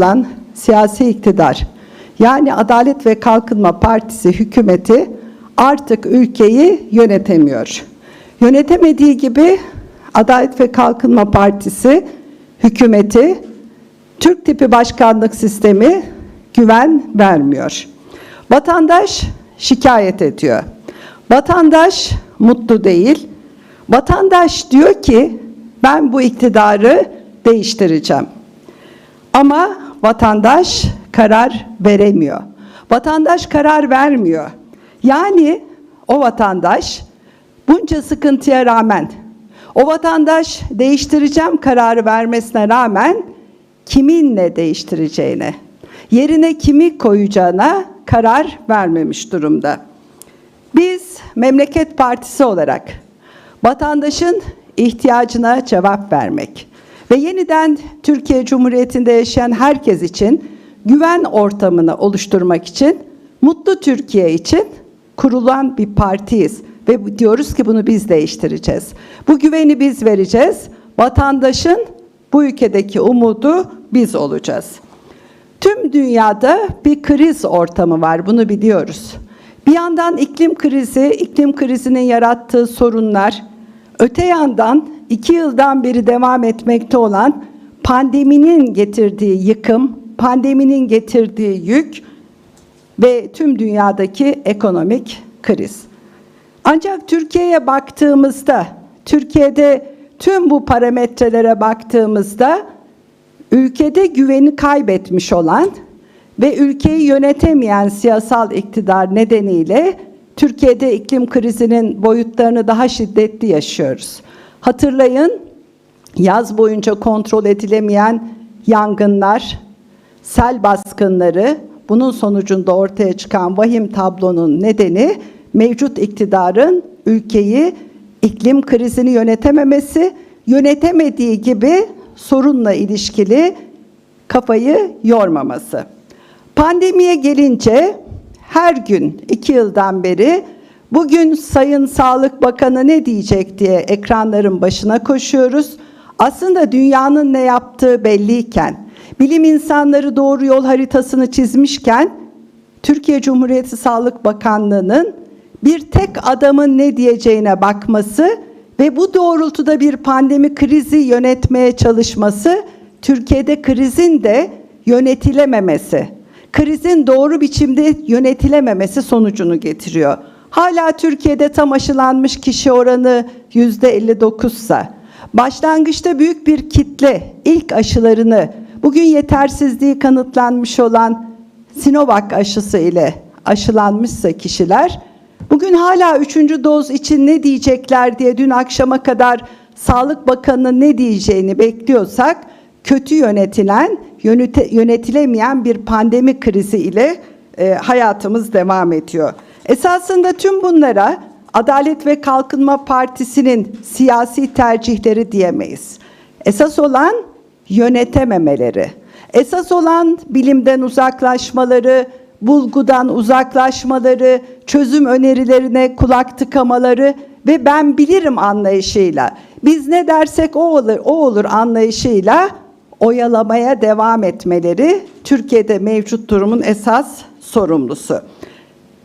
olan siyasi iktidar yani Adalet ve Kalkınma Partisi hükümeti artık ülkeyi yönetemiyor. Yönetemediği gibi Adalet ve Kalkınma Partisi hükümeti Türk tipi başkanlık sistemi güven vermiyor. Vatandaş şikayet ediyor. Vatandaş mutlu değil. Vatandaş diyor ki ben bu iktidarı değiştireceğim. Ama vatandaş karar veremiyor. Vatandaş karar vermiyor. Yani o vatandaş bunca sıkıntıya rağmen o vatandaş değiştireceğim kararı vermesine rağmen kiminle değiştireceğine, yerine kimi koyacağına karar vermemiş durumda. Biz Memleket Partisi olarak vatandaşın ihtiyacına cevap vermek ve yeniden Türkiye Cumhuriyeti'nde yaşayan herkes için güven ortamını oluşturmak için, mutlu Türkiye için kurulan bir partiyiz ve diyoruz ki bunu biz değiştireceğiz. Bu güveni biz vereceğiz. Vatandaşın bu ülkedeki umudu biz olacağız. Tüm dünyada bir kriz ortamı var, bunu biliyoruz. Bir yandan iklim krizi, iklim krizinin yarattığı sorunlar, öte yandan iki yıldan beri devam etmekte olan pandeminin getirdiği yıkım, pandeminin getirdiği yük ve tüm dünyadaki ekonomik kriz. Ancak Türkiye'ye baktığımızda, Türkiye'de tüm bu parametrelere baktığımızda ülkede güveni kaybetmiş olan ve ülkeyi yönetemeyen siyasal iktidar nedeniyle Türkiye'de iklim krizinin boyutlarını daha şiddetli yaşıyoruz. Hatırlayın yaz boyunca kontrol edilemeyen yangınlar, sel baskınları, bunun sonucunda ortaya çıkan vahim tablonun nedeni mevcut iktidarın ülkeyi iklim krizini yönetememesi, yönetemediği gibi sorunla ilişkili kafayı yormaması. Pandemiye gelince her gün iki yıldan beri bugün Sayın Sağlık Bakanı ne diyecek diye ekranların başına koşuyoruz. Aslında dünyanın ne yaptığı belliyken, bilim insanları doğru yol haritasını çizmişken, Türkiye Cumhuriyeti Sağlık Bakanlığı'nın bir tek adamın ne diyeceğine bakması ve bu doğrultuda bir pandemi krizi yönetmeye çalışması, Türkiye'de krizin de yönetilememesi, krizin doğru biçimde yönetilememesi sonucunu getiriyor. Hala Türkiye'de tam aşılanmış kişi oranı yüzde 59 ise, başlangıçta büyük bir kitle ilk aşılarını, bugün yetersizliği kanıtlanmış olan Sinovac aşısı ile aşılanmışsa kişiler, bugün hala üçüncü doz için ne diyecekler diye dün akşama kadar Sağlık Bakanı'nın ne diyeceğini bekliyorsak, kötü yönetilen, yönetilemeyen bir pandemi krizi ile e, hayatımız devam ediyor. Esasında tüm bunlara Adalet ve Kalkınma Partisi'nin siyasi tercihleri diyemeyiz. Esas olan yönetememeleri. Esas olan bilimden uzaklaşmaları, bulgudan uzaklaşmaları, çözüm önerilerine kulak tıkamaları ve ben bilirim anlayışıyla. Biz ne dersek o olur, o olur anlayışıyla oyalamaya devam etmeleri Türkiye'de mevcut durumun esas sorumlusu.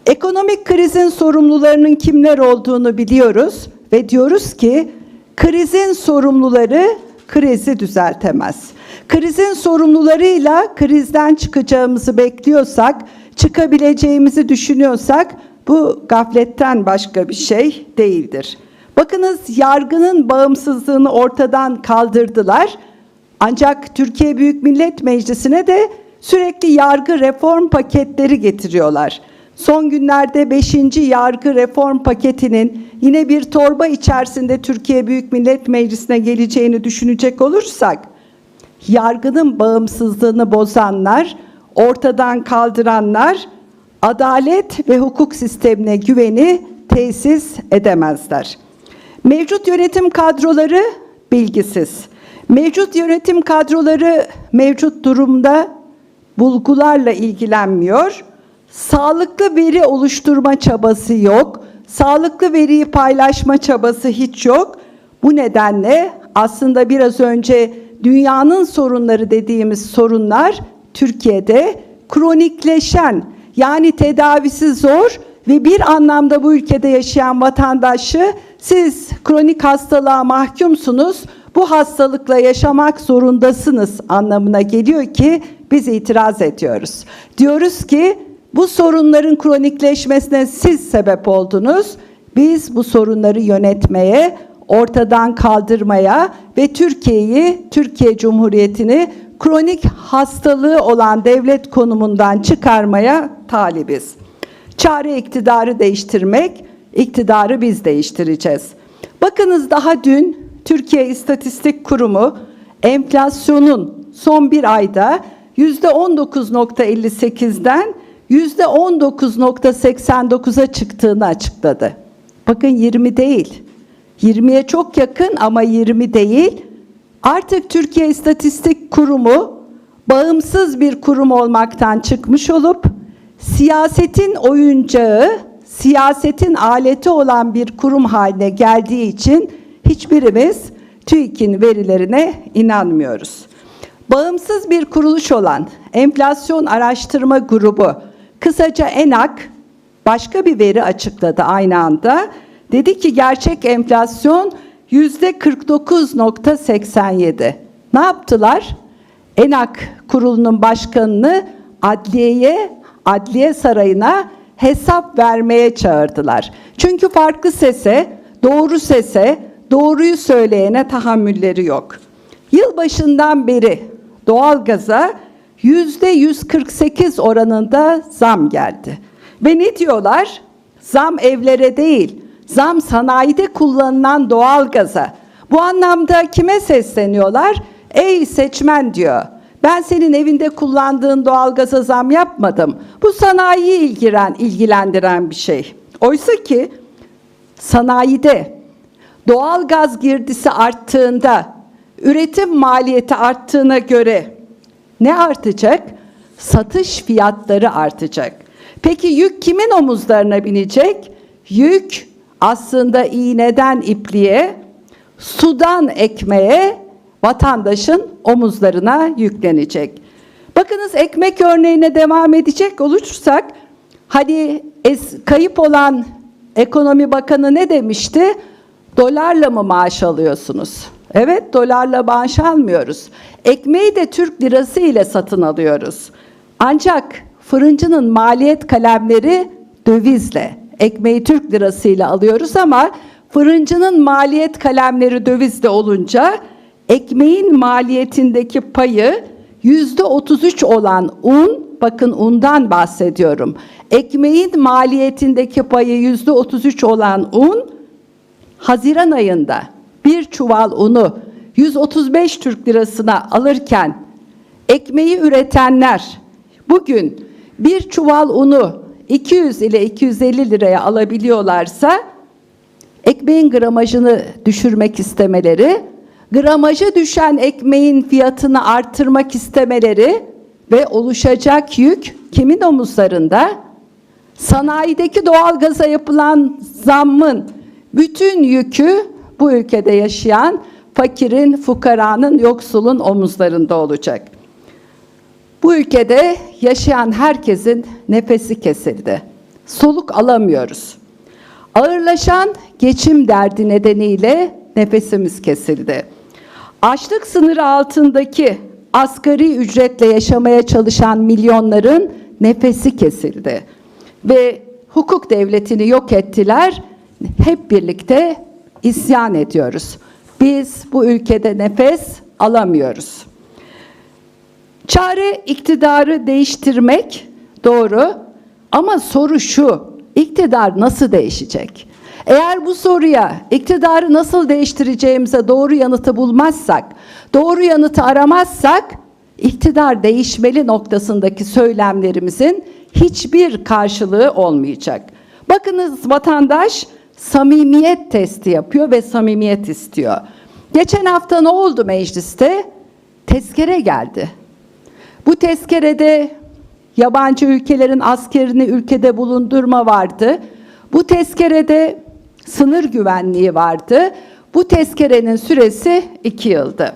Ekonomik krizin sorumlularının kimler olduğunu biliyoruz ve diyoruz ki krizin sorumluları krizi düzeltemez. Krizin sorumlularıyla krizden çıkacağımızı bekliyorsak, çıkabileceğimizi düşünüyorsak bu gafletten başka bir şey değildir. Bakınız yargının bağımsızlığını ortadan kaldırdılar. Ancak Türkiye Büyük Millet Meclisi'ne de sürekli yargı reform paketleri getiriyorlar. Son günlerde 5. yargı reform paketinin yine bir torba içerisinde Türkiye Büyük Millet Meclisi'ne geleceğini düşünecek olursak, yargının bağımsızlığını bozanlar, ortadan kaldıranlar, adalet ve hukuk sistemine güveni tesis edemezler. Mevcut yönetim kadroları bilgisiz. Mevcut yönetim kadroları mevcut durumda bulgularla ilgilenmiyor. Sağlıklı veri oluşturma çabası yok. Sağlıklı veriyi paylaşma çabası hiç yok. Bu nedenle aslında biraz önce dünyanın sorunları dediğimiz sorunlar Türkiye'de kronikleşen yani tedavisi zor ve bir anlamda bu ülkede yaşayan vatandaşı siz kronik hastalığa mahkumsunuz, bu hastalıkla yaşamak zorundasınız anlamına geliyor ki biz itiraz ediyoruz. Diyoruz ki bu sorunların kronikleşmesine siz sebep oldunuz. Biz bu sorunları yönetmeye, ortadan kaldırmaya ve Türkiye'yi, Türkiye Cumhuriyeti'ni kronik hastalığı olan devlet konumundan çıkarmaya talibiz. Çare iktidarı değiştirmek, iktidarı biz değiştireceğiz. Bakınız daha dün Türkiye İstatistik Kurumu enflasyonun son bir ayda %19.58'den %19.89'a çıktığını açıkladı. Bakın 20 değil. 20'ye çok yakın ama 20 değil. Artık Türkiye İstatistik Kurumu bağımsız bir kurum olmaktan çıkmış olup siyasetin oyuncağı, siyasetin aleti olan bir kurum haline geldiği için hiçbirimiz TÜİK'in verilerine inanmıyoruz. Bağımsız bir kuruluş olan Enflasyon Araştırma Grubu, kısaca ENAK, başka bir veri açıkladı aynı anda. Dedi ki gerçek enflasyon yüzde 49.87. Ne yaptılar? ENAK kurulunun başkanını adliyeye, adliye sarayına hesap vermeye çağırdılar. Çünkü farklı sese, doğru sese, doğruyu söyleyene tahammülleri yok. Yılbaşından beri doğalgaza yüzde 148 oranında zam geldi. Ve ne diyorlar? Zam evlere değil, zam sanayide kullanılan doğalgaza. Bu anlamda kime sesleniyorlar? Ey seçmen diyor. Ben senin evinde kullandığın doğalgaza zam yapmadım. Bu sanayiyi ilgilen, ilgilendiren bir şey. Oysa ki sanayide doğal gaz girdisi arttığında üretim maliyeti arttığına göre ne artacak? Satış fiyatları artacak. Peki yük kimin omuzlarına binecek? Yük aslında iğneden ipliğe, sudan ekmeğe vatandaşın omuzlarına yüklenecek. Bakınız ekmek örneğine devam edecek olursak hani es, kayıp olan ekonomi bakanı ne demişti? Dolarla mı maaş alıyorsunuz? Evet dolarla maaş almıyoruz. Ekmeği de Türk lirası ile satın alıyoruz. Ancak fırıncının maliyet kalemleri dövizle. Ekmeği Türk lirası ile alıyoruz ama fırıncının maliyet kalemleri dövizle olunca ekmeğin maliyetindeki payı yüzde 33 olan un, bakın undan bahsediyorum. Ekmeğin maliyetindeki payı yüzde 33 olan un, Haziran ayında bir çuval unu 135 Türk lirasına alırken ekmeği üretenler bugün bir çuval unu 200 ile 250 liraya alabiliyorlarsa ekmeğin gramajını düşürmek istemeleri, gramajı düşen ekmeğin fiyatını arttırmak istemeleri ve oluşacak yük kimin omuzlarında? Sanayideki doğalgaza yapılan zammın bütün yükü bu ülkede yaşayan fakirin, fukaranın, yoksulun omuzlarında olacak. Bu ülkede yaşayan herkesin nefesi kesildi. Soluk alamıyoruz. Ağırlaşan geçim derdi nedeniyle nefesimiz kesildi. Açlık sınırı altındaki asgari ücretle yaşamaya çalışan milyonların nefesi kesildi. Ve hukuk devletini yok ettiler. Hep birlikte isyan ediyoruz. Biz bu ülkede nefes alamıyoruz. Çare iktidarı değiştirmek doğru ama soru şu. iktidar nasıl değişecek? Eğer bu soruya iktidarı nasıl değiştireceğimize doğru yanıtı bulmazsak, doğru yanıtı aramazsak iktidar değişmeli noktasındaki söylemlerimizin hiçbir karşılığı olmayacak. Bakınız vatandaş samimiyet testi yapıyor ve samimiyet istiyor. Geçen hafta ne oldu mecliste? Tezkere geldi. Bu tezkerede yabancı ülkelerin askerini ülkede bulundurma vardı. Bu tezkerede sınır güvenliği vardı. Bu tezkerenin süresi iki yıldı.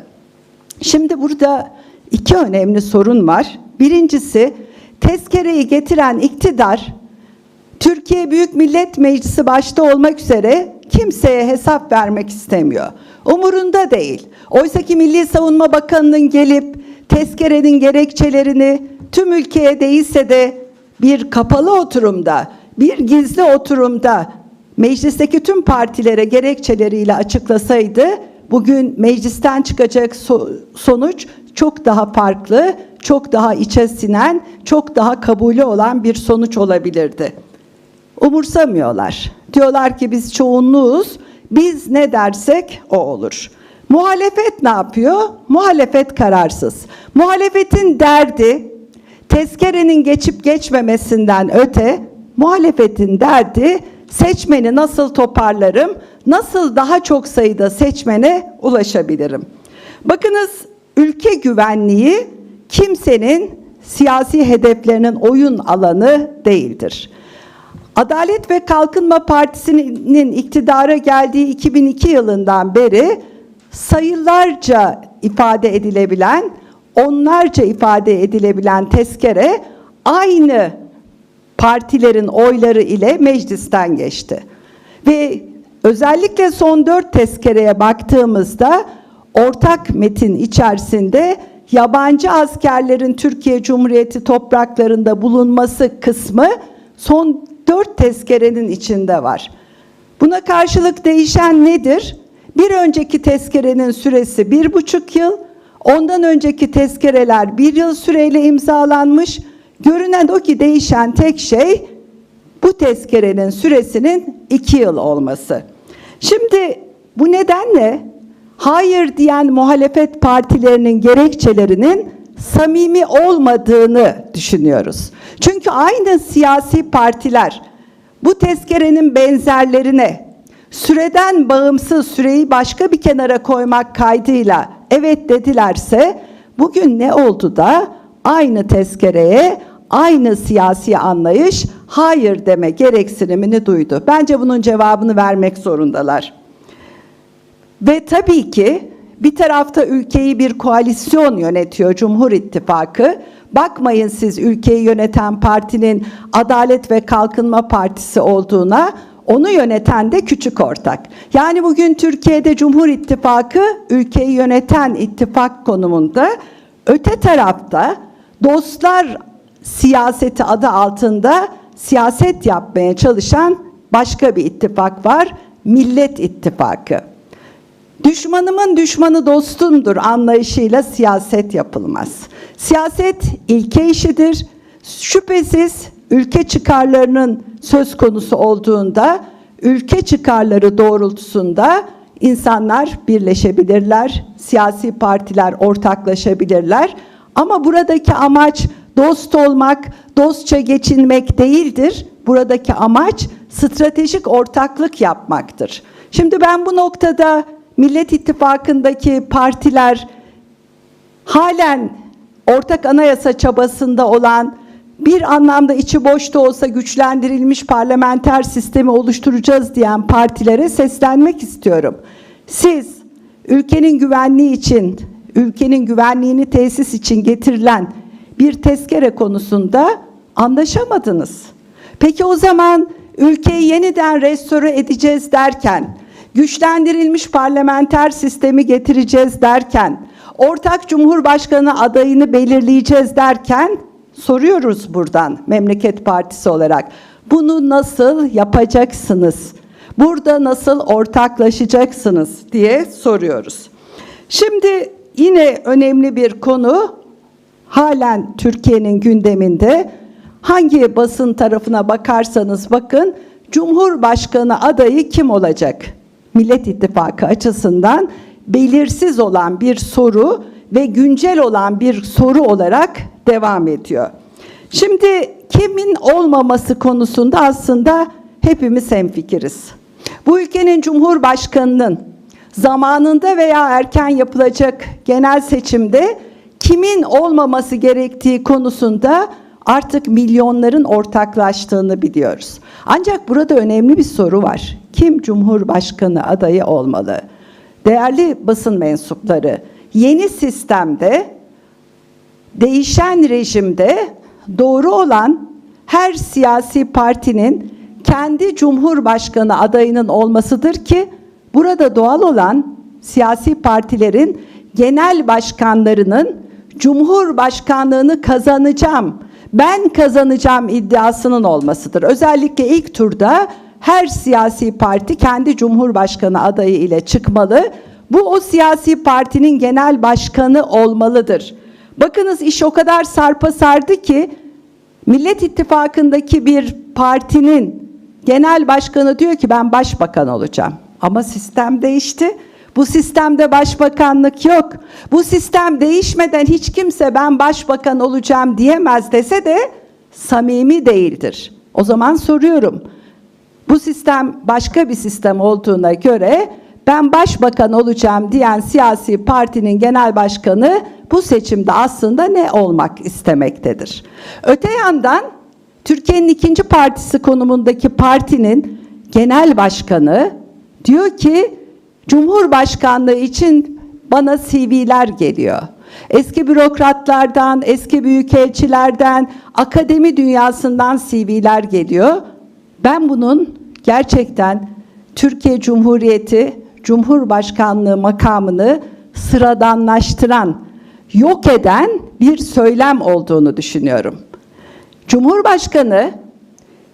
Şimdi burada iki önemli sorun var. Birincisi, tezkereyi getiren iktidar, Türkiye Büyük Millet Meclisi başta olmak üzere kimseye hesap vermek istemiyor. Umurunda değil. Oysa ki Milli Savunma Bakanı'nın gelip tezkerenin gerekçelerini tüm ülkeye değilse de bir kapalı oturumda, bir gizli oturumda meclisteki tüm partilere gerekçeleriyle açıklasaydı bugün meclisten çıkacak so- sonuç çok daha farklı, çok daha içe sinen, çok daha kabulü olan bir sonuç olabilirdi. Umursamıyorlar. Diyorlar ki biz çoğunluğuz, biz ne dersek o olur. Muhalefet ne yapıyor? Muhalefet kararsız. Muhalefetin derdi tezkerenin geçip geçmemesinden öte muhalefetin derdi seçmeni nasıl toparlarım, nasıl daha çok sayıda seçmene ulaşabilirim. Bakınız ülke güvenliği kimsenin siyasi hedeflerinin oyun alanı değildir. Adalet ve Kalkınma Partisi'nin iktidara geldiği 2002 yılından beri sayılarca ifade edilebilen, onlarca ifade edilebilen tezkere aynı partilerin oyları ile meclisten geçti. Ve özellikle son dört tezkereye baktığımızda ortak metin içerisinde yabancı askerlerin Türkiye Cumhuriyeti topraklarında bulunması kısmı son dört tezkerenin içinde var. Buna karşılık değişen nedir? Bir önceki tezkerenin süresi bir buçuk yıl, ondan önceki tezkereler bir yıl süreyle imzalanmış. Görünen o ki değişen tek şey bu tezkerenin süresinin iki yıl olması. Şimdi bu nedenle hayır diyen muhalefet partilerinin gerekçelerinin samimi olmadığını düşünüyoruz. Çünkü aynı siyasi partiler bu tezkerenin benzerlerine süreden bağımsız süreyi başka bir kenara koymak kaydıyla evet dedilerse bugün ne oldu da aynı tezkereye aynı siyasi anlayış hayır deme gereksinimini duydu. Bence bunun cevabını vermek zorundalar. Ve tabii ki bir tarafta ülkeyi bir koalisyon yönetiyor Cumhur İttifakı. Bakmayın siz ülkeyi yöneten partinin Adalet ve Kalkınma Partisi olduğuna. Onu yöneten de küçük ortak. Yani bugün Türkiye'de Cumhur İttifakı ülkeyi yöneten ittifak konumunda. Öte tarafta dostlar siyaseti adı altında siyaset yapmaya çalışan başka bir ittifak var. Millet İttifakı. Düşmanımın düşmanı dostumdur anlayışıyla siyaset yapılmaz. Siyaset ilke işidir. Şüphesiz ülke çıkarlarının söz konusu olduğunda ülke çıkarları doğrultusunda insanlar birleşebilirler, siyasi partiler ortaklaşabilirler. Ama buradaki amaç dost olmak, dostça geçinmek değildir. Buradaki amaç stratejik ortaklık yapmaktır. Şimdi ben bu noktada Millet İttifakı'ndaki partiler halen ortak anayasa çabasında olan bir anlamda içi boş da olsa güçlendirilmiş parlamenter sistemi oluşturacağız diyen partilere seslenmek istiyorum. Siz ülkenin güvenliği için, ülkenin güvenliğini tesis için getirilen bir tezkere konusunda anlaşamadınız. Peki o zaman ülkeyi yeniden restore edeceğiz derken, güçlendirilmiş parlamenter sistemi getireceğiz derken, ortak cumhurbaşkanı adayını belirleyeceğiz derken soruyoruz buradan Memleket Partisi olarak. Bunu nasıl yapacaksınız? Burada nasıl ortaklaşacaksınız diye soruyoruz. Şimdi yine önemli bir konu halen Türkiye'nin gündeminde hangi basın tarafına bakarsanız bakın Cumhurbaşkanı adayı kim olacak? Millet İttifakı açısından belirsiz olan bir soru ve güncel olan bir soru olarak devam ediyor. Şimdi kimin olmaması konusunda aslında hepimiz hemfikiriz. Bu ülkenin Cumhurbaşkanının zamanında veya erken yapılacak genel seçimde kimin olmaması gerektiği konusunda artık milyonların ortaklaştığını biliyoruz. Ancak burada önemli bir soru var. Kim Cumhurbaşkanı adayı olmalı? Değerli basın mensupları, yeni sistemde değişen rejimde doğru olan her siyasi partinin kendi cumhurbaşkanı adayının olmasıdır ki burada doğal olan siyasi partilerin genel başkanlarının cumhurbaşkanlığını kazanacağım, ben kazanacağım iddiasının olmasıdır. Özellikle ilk turda her siyasi parti kendi cumhurbaşkanı adayı ile çıkmalı. Bu o siyasi partinin genel başkanı olmalıdır. Bakınız iş o kadar sarpa sardı ki Millet İttifakı'ndaki bir partinin genel başkanı diyor ki ben başbakan olacağım. Ama sistem değişti. Bu sistemde başbakanlık yok. Bu sistem değişmeden hiç kimse ben başbakan olacağım diyemez dese de samimi değildir. O zaman soruyorum. Bu sistem başka bir sistem olduğuna göre ben başbakan olacağım diyen siyasi partinin genel başkanı bu seçimde aslında ne olmak istemektedir? Öte yandan Türkiye'nin ikinci partisi konumundaki partinin genel başkanı diyor ki Cumhurbaşkanlığı için bana CV'ler geliyor. Eski bürokratlardan, eski büyükelçilerden, akademi dünyasından CV'ler geliyor. Ben bunun gerçekten Türkiye Cumhuriyeti Cumhurbaşkanlığı makamını sıradanlaştıran, yok eden bir söylem olduğunu düşünüyorum. Cumhurbaşkanı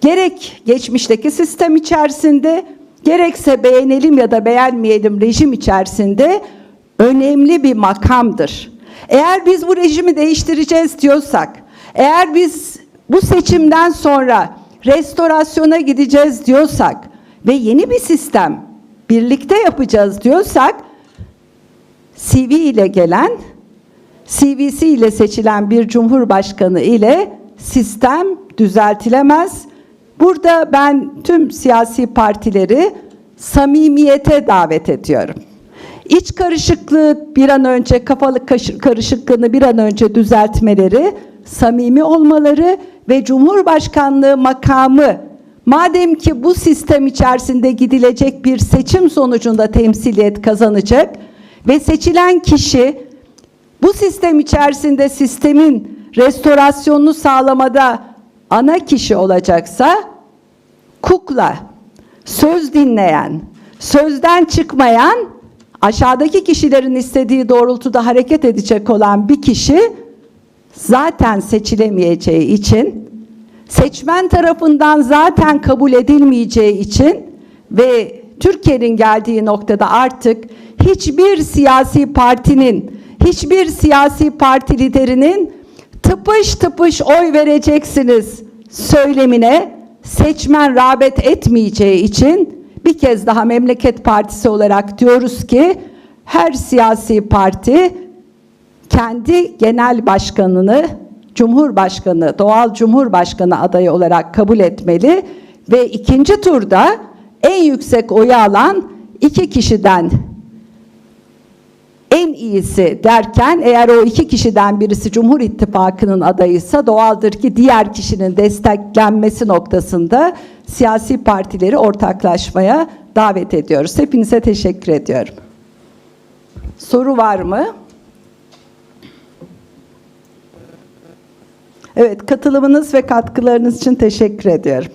gerek geçmişteki sistem içerisinde gerekse beğenelim ya da beğenmeyelim rejim içerisinde önemli bir makamdır. Eğer biz bu rejimi değiştireceğiz diyorsak, eğer biz bu seçimden sonra restorasyona gideceğiz diyorsak ve yeni bir sistem birlikte yapacağız diyorsak CV ile gelen, CV'si ile seçilen bir cumhurbaşkanı ile sistem düzeltilemez. Burada ben tüm siyasi partileri samimiyete davet ediyorum. İç karışıklığı bir an önce, kafalık karışıklığını bir an önce düzeltmeleri, samimi olmaları ve Cumhurbaşkanlığı makamı madem ki bu sistem içerisinde gidilecek bir seçim sonucunda temsiliyet kazanacak ve seçilen kişi bu sistem içerisinde sistemin restorasyonunu sağlamada ana kişi olacaksa kukla, söz dinleyen, sözden çıkmayan, aşağıdaki kişilerin istediği doğrultuda hareket edecek olan bir kişi zaten seçilemeyeceği için, seçmen tarafından zaten kabul edilmeyeceği için ve Türkiye'nin geldiği noktada artık hiçbir siyasi partinin, hiçbir siyasi parti liderinin tıpış tıpış oy vereceksiniz söylemine seçmen rağbet etmeyeceği için bir kez daha Memleket Partisi olarak diyoruz ki her siyasi parti kendi genel başkanını Cumhurbaşkanı, doğal Cumhurbaşkanı adayı olarak kabul etmeli ve ikinci turda en yüksek oyu alan iki kişiden en iyisi derken eğer o iki kişiden birisi Cumhur İttifakı'nın adayıysa doğaldır ki diğer kişinin desteklenmesi noktasında siyasi partileri ortaklaşmaya davet ediyoruz. Hepinize teşekkür ediyorum. Soru var mı? Evet, katılımınız ve katkılarınız için teşekkür ediyorum.